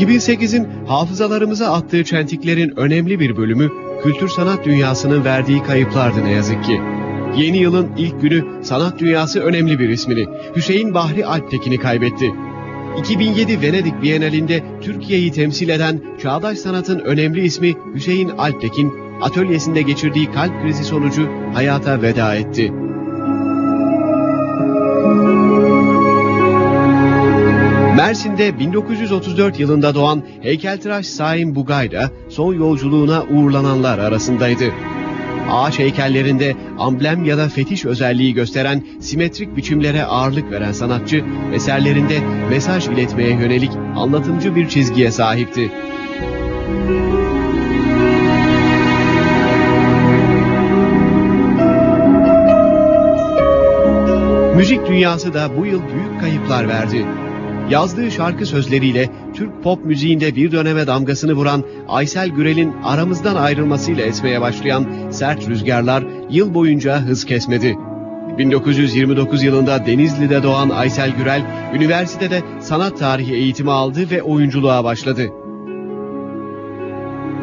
2008'in hafızalarımıza attığı çentiklerin önemli bir bölümü kültür sanat dünyasının verdiği kayıplardı ne yazık ki. Yeni yılın ilk günü sanat dünyası önemli bir ismini, Hüseyin Bahri Alptekin'i kaybetti. 2007 Venedik Bienalinde Türkiye'yi temsil eden çağdaş sanatın önemli ismi Hüseyin Alptekin, atölyesinde geçirdiği kalp krizi sonucu hayata veda etti. Mersin'de 1934 yılında doğan heykeltıraş Saim Bugay da son yolculuğuna uğurlananlar arasındaydı. Ağaç heykellerinde amblem ya da fetiş özelliği gösteren simetrik biçimlere ağırlık veren sanatçı, eserlerinde mesaj iletmeye yönelik anlatımcı bir çizgiye sahipti. Müzik dünyası da bu yıl büyük kayıplar verdi. Yazdığı şarkı sözleriyle Türk pop müziğinde bir döneme damgasını vuran Aysel Gürel'in aramızdan ayrılmasıyla esmeye başlayan sert rüzgarlar yıl boyunca hız kesmedi. 1929 yılında Denizli'de doğan Aysel Gürel, üniversitede sanat tarihi eğitimi aldı ve oyunculuğa başladı.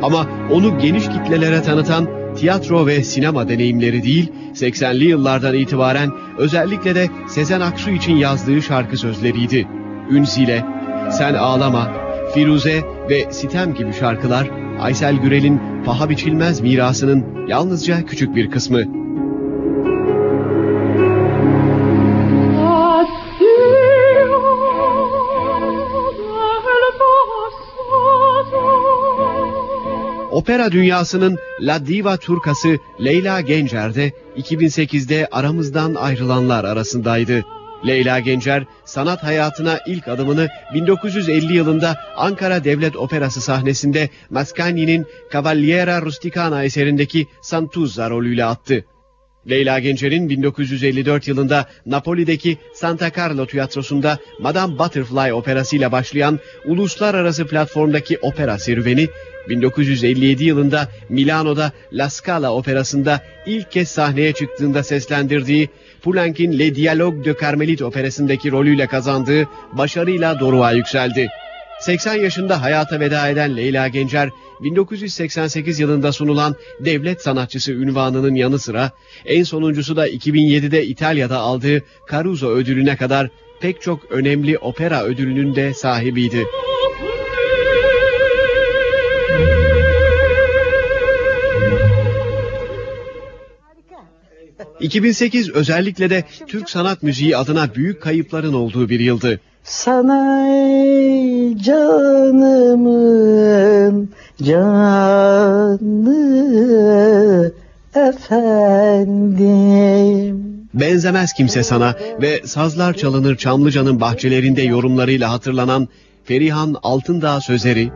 Ama onu geniş kitlelere tanıtan tiyatro ve sinema deneyimleri değil, 80'li yıllardan itibaren özellikle de Sezen Aksu için yazdığı şarkı sözleriydi. Ünsile, Sen Ağlama, Firuze ve Sitem gibi şarkılar Aysel Gürel'in paha biçilmez mirasının yalnızca küçük bir kısmı. Opera dünyasının La Diva Turkası Leyla Gencer de 2008'de aramızdan ayrılanlar arasındaydı. Leyla Gencer sanat hayatına ilk adımını 1950 yılında Ankara Devlet Operası sahnesinde Mascagni'nin Cavalliera Rusticana eserindeki Santuzza rolüyle attı. Leyla Gencer'in 1954 yılında Napoli'deki Santa Carlo tiyatrosunda Madame Butterfly operasıyla başlayan uluslararası platformdaki opera serüveni 1957 yılında Milano'da La Scala operasında ilk kez sahneye çıktığında seslendirdiği Poulenc'in Le Dialogue de Carmelite operasındaki rolüyle kazandığı başarıyla doruğa yükseldi. 80 yaşında hayata veda eden Leyla Gencer, 1988 yılında sunulan devlet sanatçısı ünvanının yanı sıra en sonuncusu da 2007'de İtalya'da aldığı Caruso ödülüne kadar pek çok önemli opera ödülünün de sahibiydi. 2008 özellikle de Türk sanat müziği adına büyük kayıpların olduğu bir yıldı. Sana ey canımın canı efendim. Benzemez kimse sana ve Sazlar Çalınır Çamlıca'nın bahçelerinde yorumlarıyla hatırlanan Ferihan Altındağ sözleri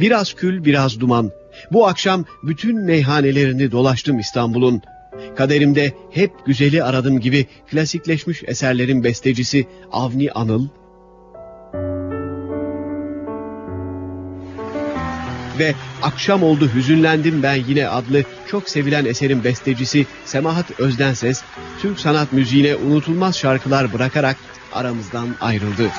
Biraz kül, biraz duman. Bu akşam bütün meyhanelerini dolaştım İstanbul'un. Kaderimde hep güzeli aradım gibi klasikleşmiş eserlerin bestecisi Avni Anıl ve Akşam oldu hüzünlendim ben yine adlı çok sevilen eserin bestecisi Semahat Özdenses, Türk sanat müziğine unutulmaz şarkılar bırakarak aramızdan ayrıldı.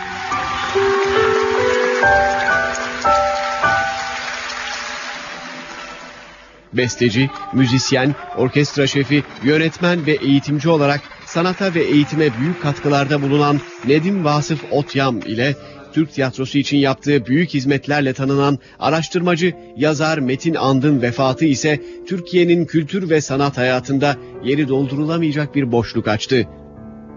Besteci, müzisyen, orkestra şefi, yönetmen ve eğitimci olarak sanata ve eğitime büyük katkılarda bulunan Nedim Vasıf Otyam ile Türk tiyatrosu için yaptığı büyük hizmetlerle tanınan araştırmacı, yazar Metin And'ın vefatı ise Türkiye'nin kültür ve sanat hayatında yeri doldurulamayacak bir boşluk açtı.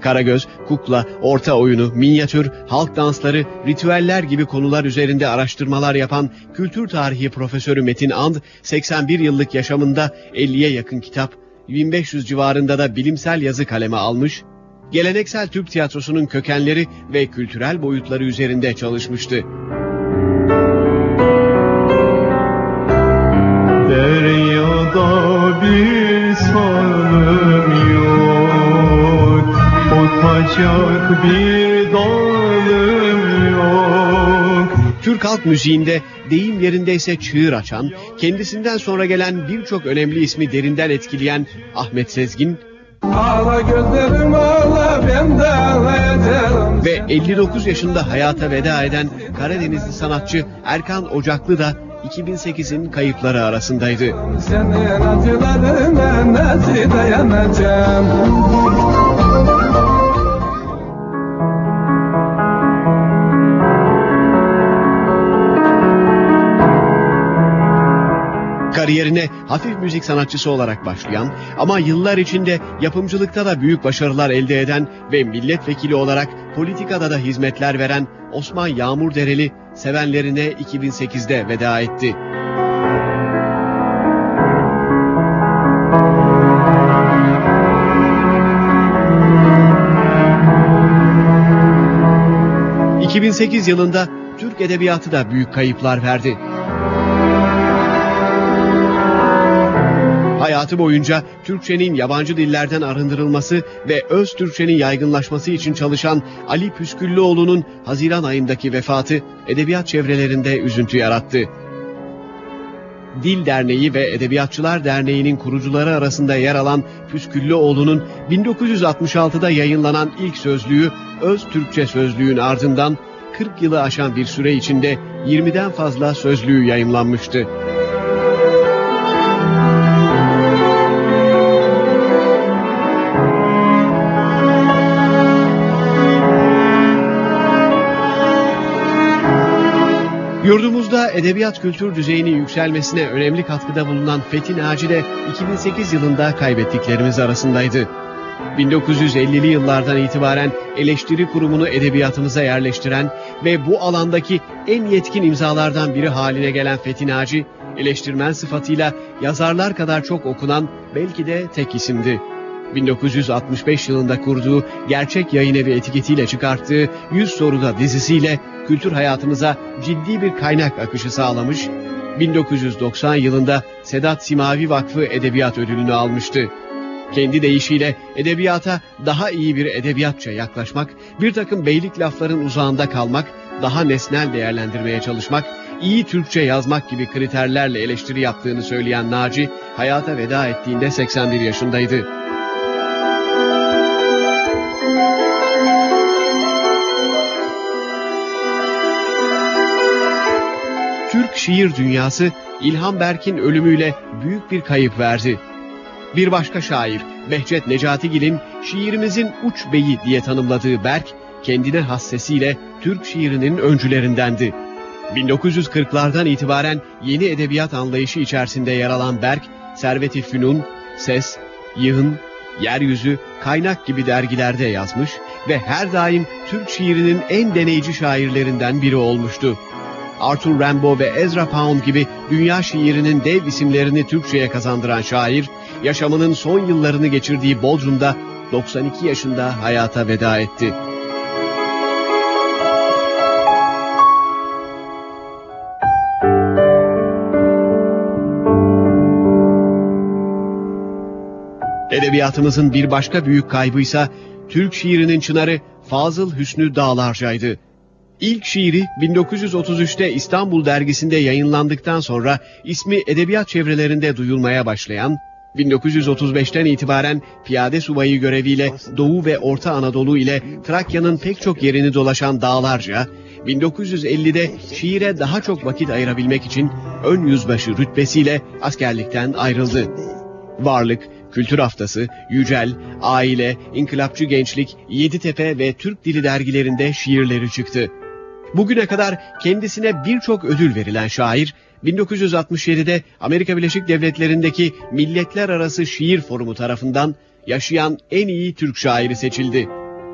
Karagöz, kukla, orta oyunu, minyatür, halk dansları, ritüeller gibi konular üzerinde araştırmalar yapan kültür tarihi profesörü Metin And, 81 yıllık yaşamında 50'ye yakın kitap, 1500 civarında da bilimsel yazı kaleme almış, geleneksel Türk tiyatrosunun kökenleri ve kültürel boyutları üzerinde çalışmıştı. Kopacak bir dalım yok. Türk halk müziğinde deyim yerindeyse çığır açan, kendisinden sonra gelen birçok önemli ismi derinden etkileyen Ahmet Sezgin, Ağla gözlerim ağla ben de ağlayacağım. Ve 59 yaşında hayata veda eden Karadenizli sanatçı Erkan Ocaklı da 2008'in kayıpları arasındaydı. Senin acılarına nasıl dayanacağım? Kariyerine hafif müzik sanatçısı olarak başlayan ama yıllar içinde yapımcılıkta da büyük başarılar elde eden ve milletvekili olarak politikada da hizmetler veren Osman Yağmurdereli sevenlerine 2008'de veda etti. ...2008 yılında Türk Edebiyatı da büyük kayıplar verdi. Hayatı boyunca Türkçenin yabancı dillerden arındırılması ve öz Türkçenin yaygınlaşması için çalışan Ali Püsküllüoğlu'nun Haziran ayındaki vefatı edebiyat çevrelerinde üzüntü yarattı. Dil Derneği ve Edebiyatçılar Derneği'nin kurucuları arasında yer alan Püsküllüoğlu'nun 1966'da yayınlanan ilk sözlüğü Öz Türkçe Sözlüğün ardından 40 yılı aşan bir süre içinde 20'den fazla sözlüğü yayımlanmıştı. Yurdumuzda edebiyat kültür düzeyinin yükselmesine önemli katkıda bulunan Fethi Naci de 2008 yılında kaybettiklerimiz arasındaydı. 1950'li yıllardan itibaren eleştiri kurumunu edebiyatımıza yerleştiren ve bu alandaki en yetkin imzalardan biri haline gelen Fethi Naci, eleştirmen sıfatıyla yazarlar kadar çok okunan belki de tek isimdi. 1965 yılında kurduğu Gerçek Yayın Evi etiketiyle çıkarttığı 100 Soruda dizisiyle kültür hayatımıza ciddi bir kaynak akışı sağlamış, 1990 yılında Sedat Simavi Vakfı Edebiyat Ödülünü almıştı. Kendi deyişiyle edebiyata daha iyi bir edebiyatça yaklaşmak, bir takım beylik lafların uzağında kalmak, daha nesnel değerlendirmeye çalışmak, iyi Türkçe yazmak gibi kriterlerle eleştiri yaptığını söyleyen Naci, hayata veda ettiğinde 81 yaşındaydı. Şiir dünyası İlhan Berk'in ölümüyle büyük bir kayıp verdi. Bir başka şair Behçet Necatigil'in şiirimizin uç beyi diye tanımladığı Berk, kendine has sesiyle Türk şiirinin öncülerindendi. 1940'lardan itibaren yeni edebiyat anlayışı içerisinde yer alan Berk, Servet-i Fünun, Ses, Yığın, Yeryüzü, Kaynak gibi dergilerde yazmış ve her daim Türk şiirinin en deneyici şairlerinden biri olmuştu. Arthur Rimbaud ve Ezra Pound gibi dünya şiirinin dev isimlerini Türkçe'ye kazandıran şair, yaşamının son yıllarını geçirdiği Bodrum'da 92 yaşında hayata veda etti. Edebiyatımızın bir başka büyük kaybıysa Türk şiirinin çınarı Fazıl Hüsnü Dağlarca'ydı. İlk şiiri 1933'te İstanbul dergisinde yayınlandıktan sonra ismi edebiyat çevrelerinde duyulmaya başlayan, 1935'ten itibaren piyade subayı göreviyle Doğu ve Orta Anadolu ile Trakya'nın pek çok yerini dolaşan dağlarca, 1950'de şiire daha çok vakit ayırabilmek için ön yüzbaşı rütbesiyle askerlikten ayrıldı. Varlık, Kültür Haftası, Yücel, Aile, İnkılapçı Gençlik, Yeditepe ve Türk Dili dergilerinde şiirleri çıktı. Bugüne kadar kendisine birçok ödül verilen şair, 1967'de Amerika Birleşik Devletleri'ndeki Milletler Arası Şiir Forumu tarafından yaşayan en iyi Türk şairi seçildi.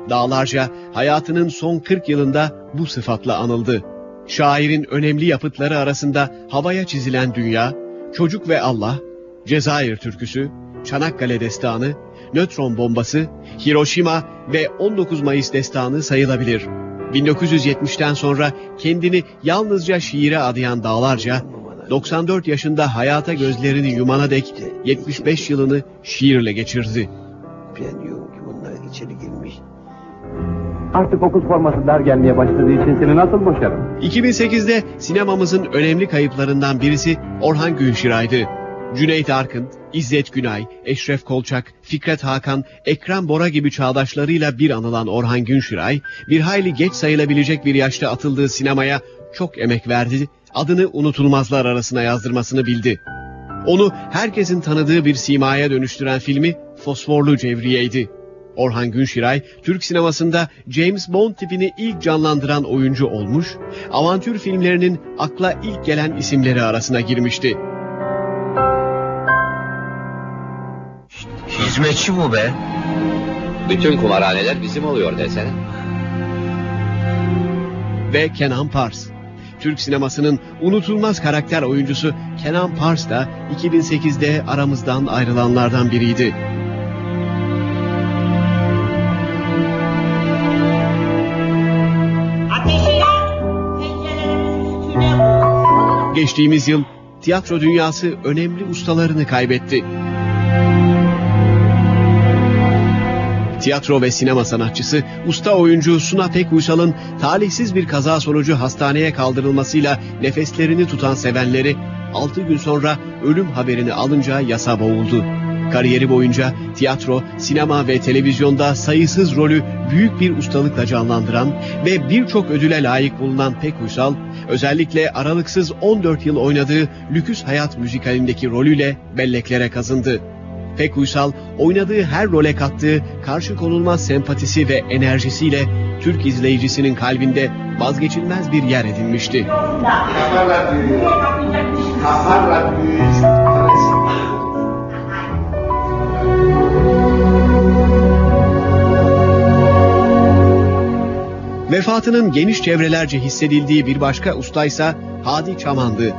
Dağlarca hayatının son 40 yılında bu sıfatla anıldı. Şairin önemli yapıtları arasında Havaya Çizilen Dünya, Çocuk ve Allah, Cezayir Türküsü, Çanakkale Destanı, Nötron Bombası, Hiroşima ve 19 Mayıs Destanı sayılabilir. 1970'ten sonra kendini yalnızca şiire adayan Dağlarca, 94 yaşında hayata gözlerini yumana dek 75 yılını şiirle geçirdi. Ben diyorum ki bunlar içeri girmiş. Artık okul forması dar gelmeye başladığı için seni nasıl boşarım? 2008'de sinemamızın önemli kayıplarından birisi Orhan Günşiray'dı. Cüneyt Arkın, İzzet Günay, Eşref Kolçak, Fikret Hakan, Ekrem Bora gibi çağdaşlarıyla bir anılan Orhan Günşiray, bir hayli geç sayılabilecek bir yaşta atıldığı sinemaya çok emek verdi, adını unutulmazlar arasına yazdırmasını bildi. Onu herkesin tanıdığı bir simaya dönüştüren filmi Fosforlu Cevriye'ydi. Orhan Günşiray, Türk sinemasında James Bond tipini ilk canlandıran oyuncu olmuş, avantür filmlerinin akla ilk gelen isimleri arasına girmişti. Hizmetçi bu be. Bütün kumarhaneler bizim oluyor desene. Ve Kenan Pars. Türk sinemasının unutulmaz karakter oyuncusu Kenan Pars da 2008'de aramızdan ayrılanlardan biriydi. Geçtiğimiz yıl tiyatro dünyası önemli ustalarını kaybetti. Tiyatro ve sinema sanatçısı, usta oyuncu Suna Pekuysal'ın talihsiz bir kaza sonucu hastaneye kaldırılmasıyla nefeslerini tutan sevenleri 6 gün sonra ölüm haberini alınca yasa boğuldu. Kariyeri boyunca tiyatro, sinema ve televizyonda sayısız rolü büyük bir ustalıkla canlandıran ve birçok ödüle layık bulunan Pekuysal, özellikle aralıksız 14 yıl oynadığı Lüküs Hayat müzikalindeki rolüyle belleklere kazındı. Pek uysal, oynadığı her role kattığı karşı konulmaz sempatisi ve enerjisiyle Türk izleyicisinin kalbinde vazgeçilmez bir yer edinmişti. Vefatının geniş çevrelerce hissedildiği bir başka ustaysa Hadi Çaman'dı.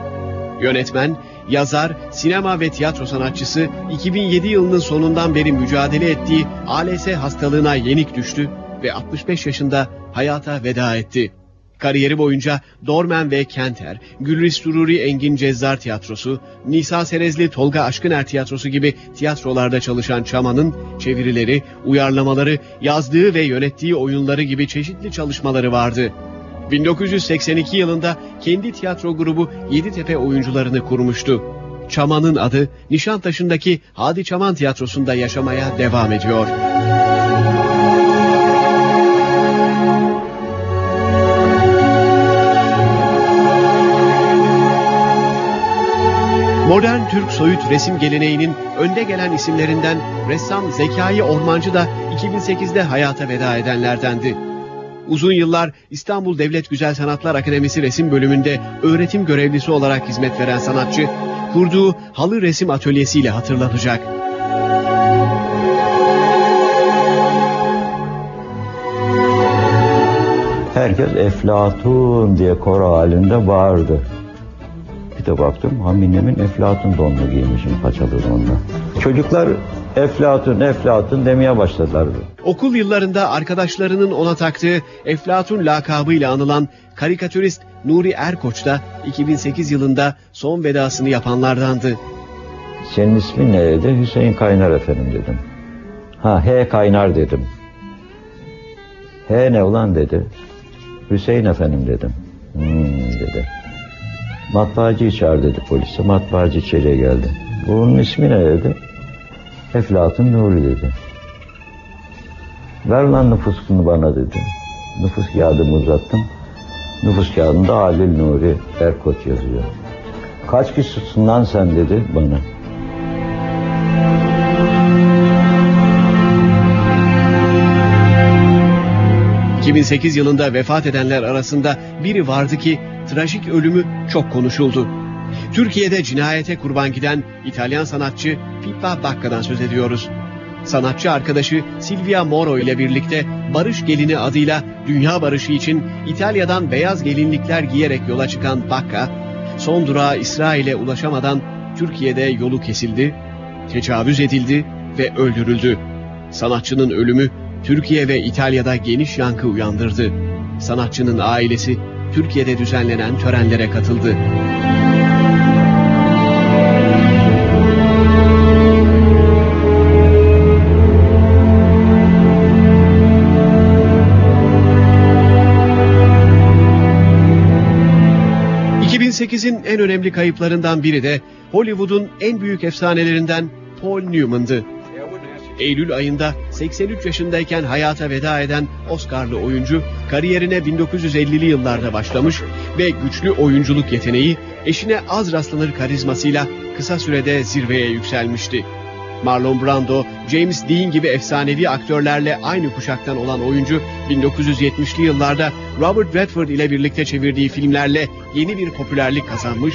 Yönetmen, yazar, sinema ve tiyatro sanatçısı 2007 yılının sonundan beri mücadele ettiği ALS hastalığına yenik düştü ve 65 yaşında hayata veda etti. Kariyeri boyunca Dormen ve Kenter, Gülriz Dururi Engin Cezzar Tiyatrosu, Nisa Serezli Tolga Aşkıner Tiyatrosu gibi tiyatrolarda çalışan Çaman'ın çevirileri, uyarlamaları, yazdığı ve yönettiği oyunları gibi çeşitli çalışmaları vardı. 1982 yılında kendi tiyatro grubu Yeditepe oyuncularını kurmuştu. Çaman'ın adı Nişantaşı'ndaki Hadi Çaman Tiyatrosu'nda yaşamaya devam ediyor. Modern Türk soyut resim geleneğinin önde gelen isimlerinden ressam Zekai Ormancı da 2008'de hayata veda edenlerdendi. Uzun yıllar İstanbul Devlet Güzel Sanatlar Akademisi resim bölümünde öğretim görevlisi olarak hizmet veren sanatçı, kurduğu halı resim atölyesiyle hatırlanacak. Herkes Eflatun diye koro halinde bağırdı. Bir de baktım Hamine'min Eflatun donlu giymişim paçalı donlu. Çocuklar Eflatun, Eflatun demeye başladılar. Okul yıllarında arkadaşlarının ona taktığı Eflatun lakabıyla anılan karikatürist Nuri Erkoç da 2008 yılında son vedasını yapanlardandı. Senin ismin ne dedi? Hüseyin Kaynar efendim dedim. Ha H Kaynar dedim. H ne ulan dedi. Hüseyin efendim dedim. Hmm dedi. Matbaacıyı çağır dedi polise. Matbaacı içeriye geldi. Bunun ismi ne dedi? Eflatun Nuri dedi. Ver lan nüfusunu bana dedi. Nüfus kağıdımı uzattım. Nüfus kağıdında Halil Nuri Erkoç yazıyor. Kaç kişisin lan sen dedi bana. ...2008 yılında vefat edenler arasında biri vardı ki... ...trajik ölümü çok konuşuldu. Türkiye'de cinayete kurban giden İtalyan sanatçı Pippa Bacca'dan söz ediyoruz. Sanatçı arkadaşı Silvia Moro ile birlikte Barış Gelini adıyla dünya barışı için İtalya'dan beyaz gelinlikler giyerek yola çıkan Bacca, son durağı İsrail'e ulaşamadan Türkiye'de yolu kesildi, tecavüz edildi ve öldürüldü. Sanatçının ölümü Türkiye ve İtalya'da geniş yankı uyandırdı. Sanatçının ailesi Türkiye'de düzenlenen törenlere katıldı. 2008'in en önemli kayıplarından biri de Hollywood'un en büyük efsanelerinden Paul Newman'dı. Eylül ayında 83 yaşındayken hayata veda eden Oscar'lı oyuncu kariyerine 1950'li yıllarda başlamış ve güçlü oyunculuk yeteneği eşine az rastlanır karizmasıyla kısa sürede zirveye yükselmişti. Marlon Brando, James Dean gibi efsanevi aktörlerle aynı kuşaktan olan oyuncu 1970'li yıllarda Robert Redford ile birlikte çevirdiği filmlerle yeni bir popülerlik kazanmış,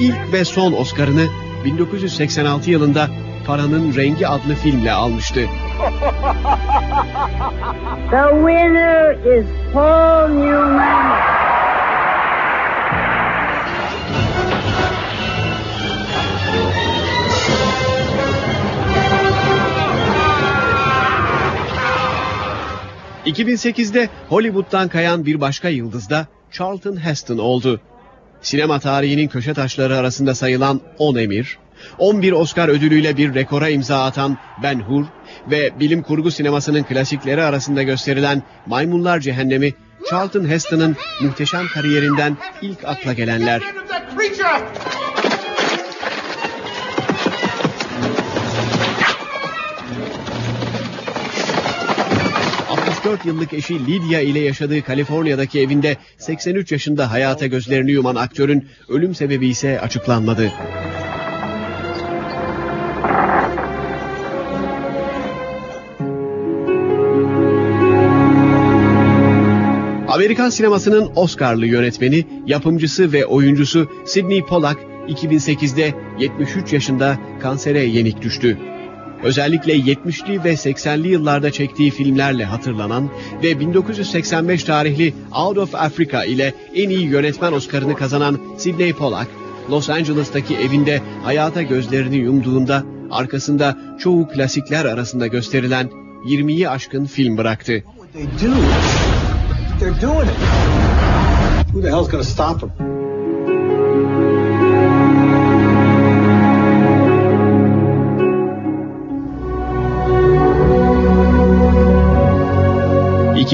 ilk ve son Oscar'ını 1986 yılında Paranın Rengi adlı filmle almıştı. The winner is Paul Newman. ...2008'de Hollywood'dan kayan bir başka yıldız da Charlton Heston oldu. Sinema tarihinin köşe taşları arasında sayılan 10 emir, 11 Oscar ödülüyle bir rekora imza atan Ben Hur ve bilim kurgu sinemasının klasikleri arasında gösterilen Maymunlar Cehennemi, Charlton Heston'ın muhteşem kariyerinden ilk akla gelenler. 64 yıllık eşi Lydia ile yaşadığı Kaliforniya'daki evinde 83 yaşında hayata gözlerini yuman aktörün ölüm sebebi ise açıklanmadı. Amerikan sinemasının Oscar'lı yönetmeni, yapımcısı ve oyuncusu Sidney Pollack 2008'de 73 yaşında kansere yenik düştü. Özellikle 70'li ve 80'li yıllarda çektiği filmlerle hatırlanan ve 1985 tarihli Out of Africa ile en iyi yönetmen Oscar'ını kazanan Sidney Pollack, Los Angeles'taki evinde hayata gözlerini yumduğunda arkasında çoğu klasikler arasında gösterilen 20'yi aşkın film bıraktı. Who the hell's gonna stop them?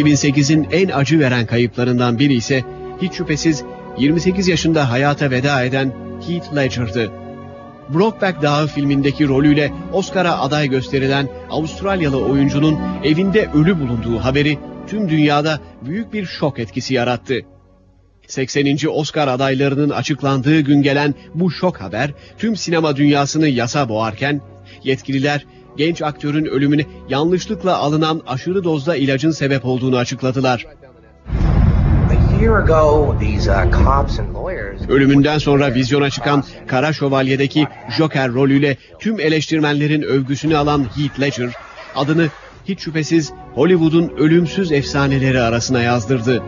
...2008'in en acı veren kayıplarından biri ise... ...hiç şüphesiz 28 yaşında hayata veda eden Heath Ledger'dı. Brokeback Dağı filmindeki rolüyle Oscar'a aday gösterilen Avustralyalı oyuncunun evinde ölü bulunduğu haberi tüm dünyada büyük bir şok etkisi yarattı. 80. Oscar adaylarının açıklandığı gün gelen bu şok haber tüm sinema dünyasını yasa boğarken yetkililer genç aktörün ölümüne yanlışlıkla alınan aşırı dozda ilacın sebep olduğunu açıkladılar. Ölümünden sonra vizyona çıkan Kara Şövalye'deki Joker rolüyle tüm eleştirmenlerin övgüsünü alan Heath Ledger adını hiç şüphesiz Hollywood'un ölümsüz efsaneleri arasına yazdırdı.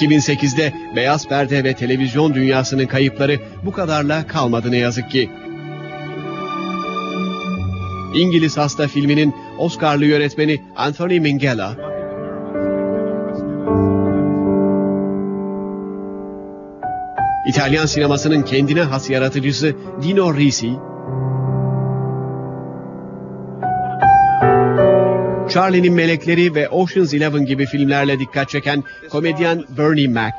...2008'de beyaz perde ve televizyon dünyasının kayıpları bu kadarla kalmadı ne yazık ki. İngiliz Hasta filminin Oscar'lı yönetmeni Anthony Minghella, İtalyan sinemasının kendine has yaratıcısı Dino Risi, Charlie'nin Melekleri ve Ocean's Eleven gibi filmlerle dikkat çeken komedyen Bernie Mac,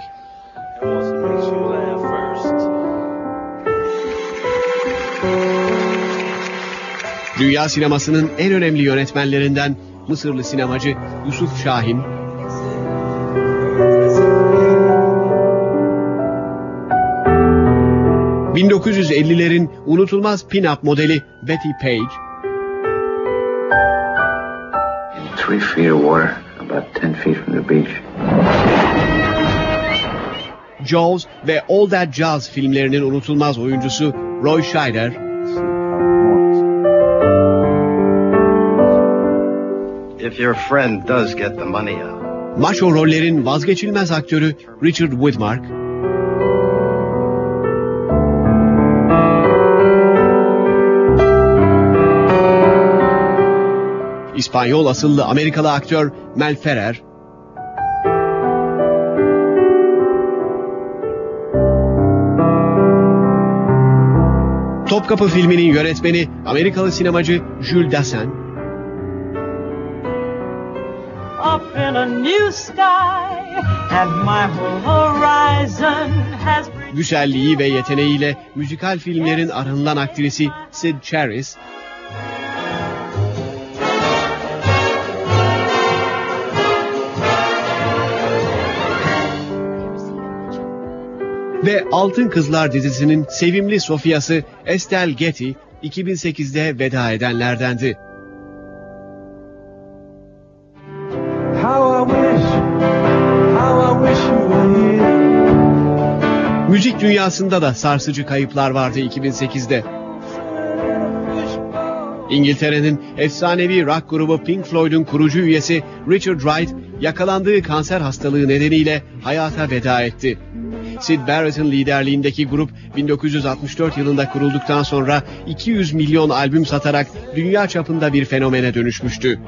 Dünya sinemasının en önemli yönetmenlerinden Mısırlı sinemacı Yusuf Şahin, ...1950'lerin unutulmaz pin-up modeli Betty Page... Three feet of water, about ten feet from the beach. Jaws ve All That Jazz filmlerinin unutulmaz oyuncusu Roy Scheider... If your friend does get the money out. Macho rollerin vazgeçilmez aktörü Richard Widmark, İspanyol asıllı Amerikalı aktör Mel Ferrer, Topkapı filminin yönetmeni Amerikalı sinemacı Jules Dassin, Up in a new sky and my horizon has güzelliği ve yeteneğiyle müzikal filmlerin arınılan aktrisi Sid Charis, ve Altın Kızlar dizisinin sevimli Sofyası Estelle Getty 2008'de veda edenlerdendi. Müzik dünyasında da sarsıcı kayıplar vardı 2008'de. İngiltere'nin efsanevi rock grubu Pink Floyd'un kurucu üyesi Richard Wright yakalandığı kanser hastalığı nedeniyle hayata veda etti. Sid Barrett'ın liderliğindeki grup 1964 yılında kurulduktan sonra 200 milyon albüm satarak dünya çapında bir fenomene dönüşmüştü.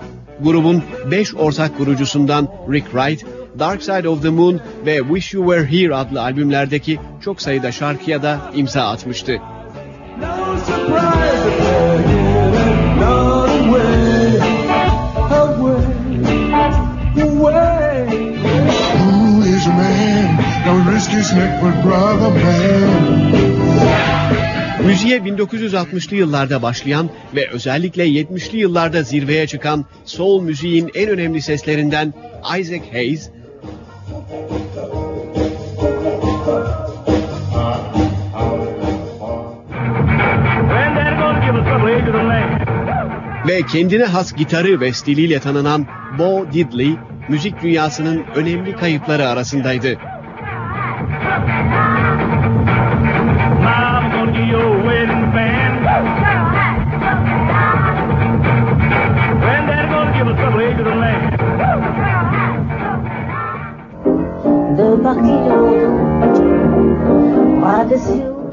Grubun 5 ortak kurucusundan Rick Wright, Dark Side of the Moon ve Wish You Were Here adlı albümlerdeki çok sayıda şarkıya da imza atmıştı. No Müziğe 1960'lı yıllarda başlayan ve özellikle 70'li yıllarda zirveye çıkan soul müziğin en önemli seslerinden Isaac Hayes, ve kendine has gitarı ve stiliyle tanınan Bo Diddley, müzik dünyasının önemli kayıpları arasındaydı.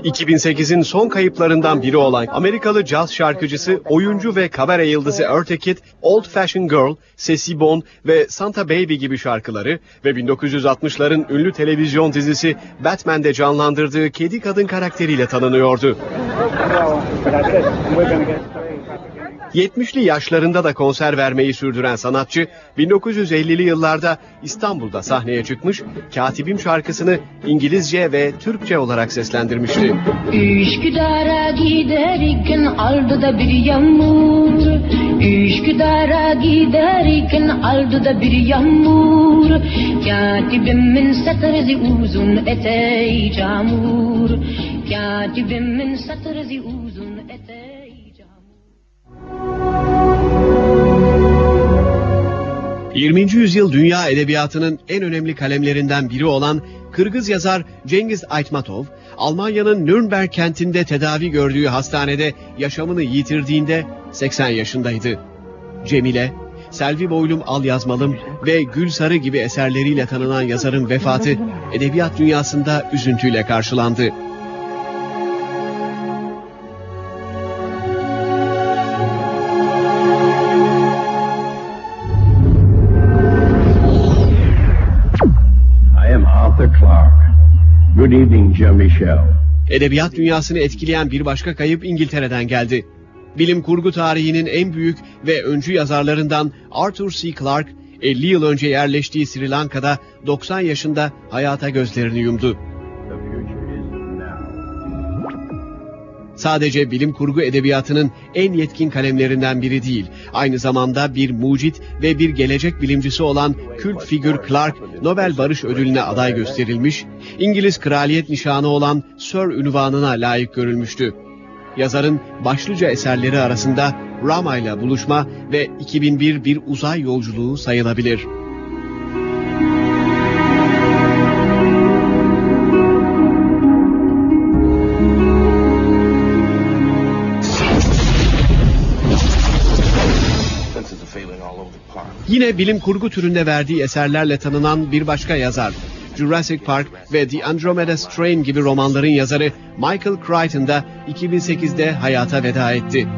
2008'in son kayıplarından biri olan Amerikalı caz şarkıcısı, oyuncu ve kabare yıldızı Eartha Kitt, Old Fashioned Girl, Sassy Bone ve Santa Baby gibi şarkıları ve 1960'ların ünlü televizyon dizisi Batman'de canlandırdığı kedi kadın karakteriyle tanınıyordu. 70'li yaşlarında da konser vermeyi sürdüren sanatçı 1950'li yıllarda İstanbul'da sahneye çıkmış, Katibim şarkısını İngilizce ve Türkçe olarak seslendirmişti. Üsküdar'a giderken aldı da bir yağmur. Üsküdar'a giderken aldı da bir yağmur. Katibimin satırızı uzun eteği camur. Katibimin satırızı uzun eteği 20. yüzyıl dünya edebiyatının en önemli kalemlerinden biri olan Kırgız yazar Cengiz Aytmatov, Almanya'nın Nürnberg kentinde tedavi gördüğü hastanede yaşamını yitirdiğinde 80 yaşındaydı. Cemile, Selvi Boylum Al Yazmalım ve Gül Sarı gibi eserleriyle tanınan yazarın vefatı edebiyat dünyasında üzüntüyle karşılandı. Edebiyat dünyasını etkileyen bir başka kayıp İngiltere'den geldi. Bilim kurgu tarihinin en büyük ve öncü yazarlarından Arthur C. Clarke, 50 yıl önce yerleştiği Sri Lanka'da 90 yaşında hayata gözlerini yumdu. Sadece bilim kurgu edebiyatının en yetkin kalemlerinden biri değil, aynı zamanda bir mucit ve bir gelecek bilimcisi olan kült figür Clark, Nobel Barış Ödülü'ne aday gösterilmiş, İngiliz Kraliyet Nişanı olan Sir ünvanına layık görülmüştü. Yazarın başlıca eserleri arasında Rama ile buluşma ve 2001 bir uzay yolculuğu sayılabilir. Yine bilim kurgu türünde verdiği eserlerle tanınan bir başka yazar. Jurassic Park ve The Andromeda Strain gibi romanların yazarı Michael Crichton da 2008'de hayata veda etti.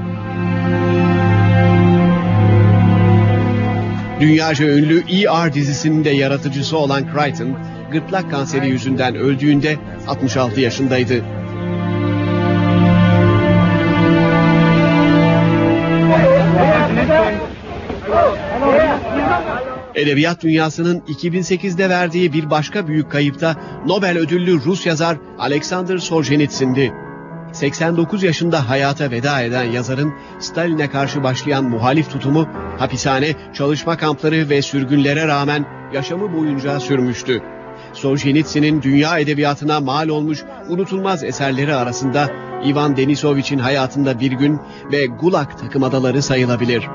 Dünyaca ünlü ER dizisinin de yaratıcısı olan Crichton, gırtlak kanseri yüzünden öldüğünde 66 yaşındaydı. Edebiyat dünyasının 2008'de verdiği bir başka büyük kayıpta Nobel ödüllü Rus yazar Alexander Solzhenitsyn'di. 89 yaşında hayata veda eden yazarın Stalin'e karşı başlayan muhalif tutumu hapishane, çalışma kampları ve sürgünlere rağmen yaşamı boyunca sürmüştü. Solzhenitsyn'in dünya edebiyatına mal olmuş unutulmaz eserleri arasında Ivan Denisovich'in hayatında bir gün ve Gulag takım adaları sayılabilir.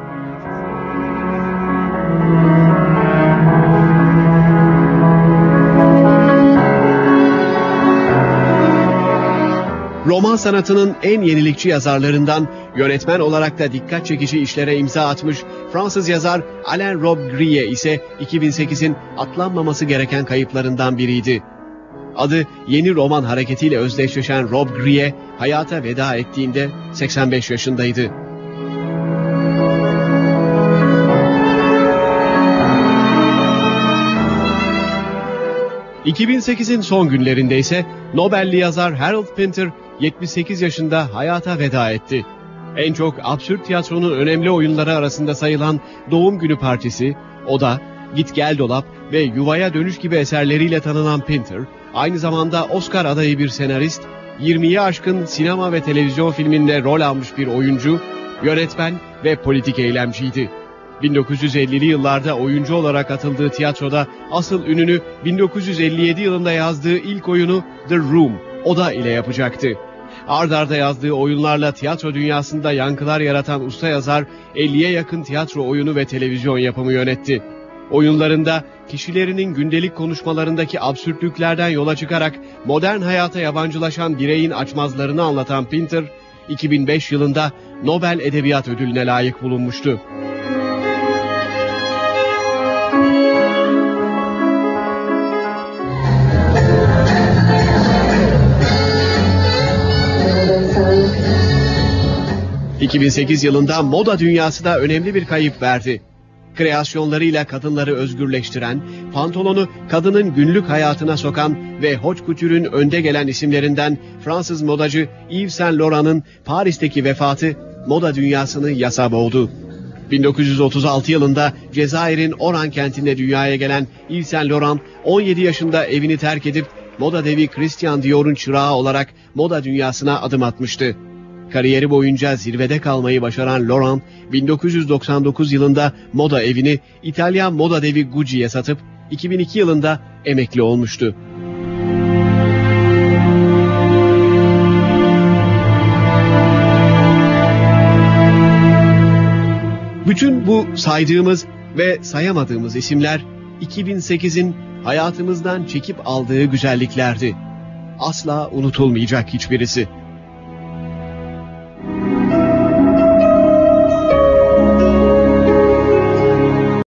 Roman sanatının en yenilikçi yazarlarından, yönetmen olarak da dikkat çekici işlere imza atmış Fransız yazar Alain Robbe-Grillet ise 2008'in atlanmaması gereken kayıplarından biriydi. Adı yeni roman hareketiyle özdeşleşen Robbe-Grillet hayata veda ettiğinde 85 yaşındaydı. ...2008'in son günlerinde ise Nobel'li yazar Harold Pinter 78 yaşında hayata veda etti. En çok absürt tiyatronun önemli oyunları arasında sayılan Doğum Günü Partisi, Oda, Git Gel Dolap ve Yuvaya Dönüş gibi eserleriyle tanınan Pinter, aynı zamanda Oscar adayı bir senarist, 20'yi aşkın sinema ve televizyon filminde rol almış bir oyuncu, yönetmen ve politik eylemciydi. 1950'li yıllarda oyuncu olarak atıldığı tiyatroda asıl ününü 1957 yılında yazdığı ilk oyunu The Room, Oda ile yapacaktı. Ard arda yazdığı oyunlarla tiyatro dünyasında yankılar yaratan usta yazar 50'ye yakın tiyatro oyunu ve televizyon yapımı yönetti. Oyunlarında kişilerinin gündelik konuşmalarındaki absürtlüklerden yola çıkarak modern hayata yabancılaşan bireyin açmazlarını anlatan Pinter, 2005 yılında Nobel Edebiyat Ödülüne layık bulunmuştu. ...2008 yılında moda dünyası da önemli bir kayıp verdi. Kreasyonlarıyla kadınları özgürleştiren, pantolonu kadının günlük hayatına sokan ve haute couture'ün önde gelen isimlerinden Fransız modacı Yves Saint Laurent'ın Paris'teki vefatı moda dünyasını yasa boğdu. 1936 yılında Cezayir'in Oran kentinde dünyaya gelen Yves Saint Laurent 17 yaşında evini terk edip moda devi Christian Dior'un çırağı olarak moda dünyasına adım atmıştı. Kariyeri boyunca zirvede kalmayı başaran Laurent, 1999 yılında moda evini İtalyan moda devi Gucci'ye satıp 2002 yılında emekli olmuştu. Bütün bu saydığımız ve sayamadığımız isimler 2008'in hayatımızdan çekip aldığı güzelliklerdi. Asla unutulmayacak hiçbirisi.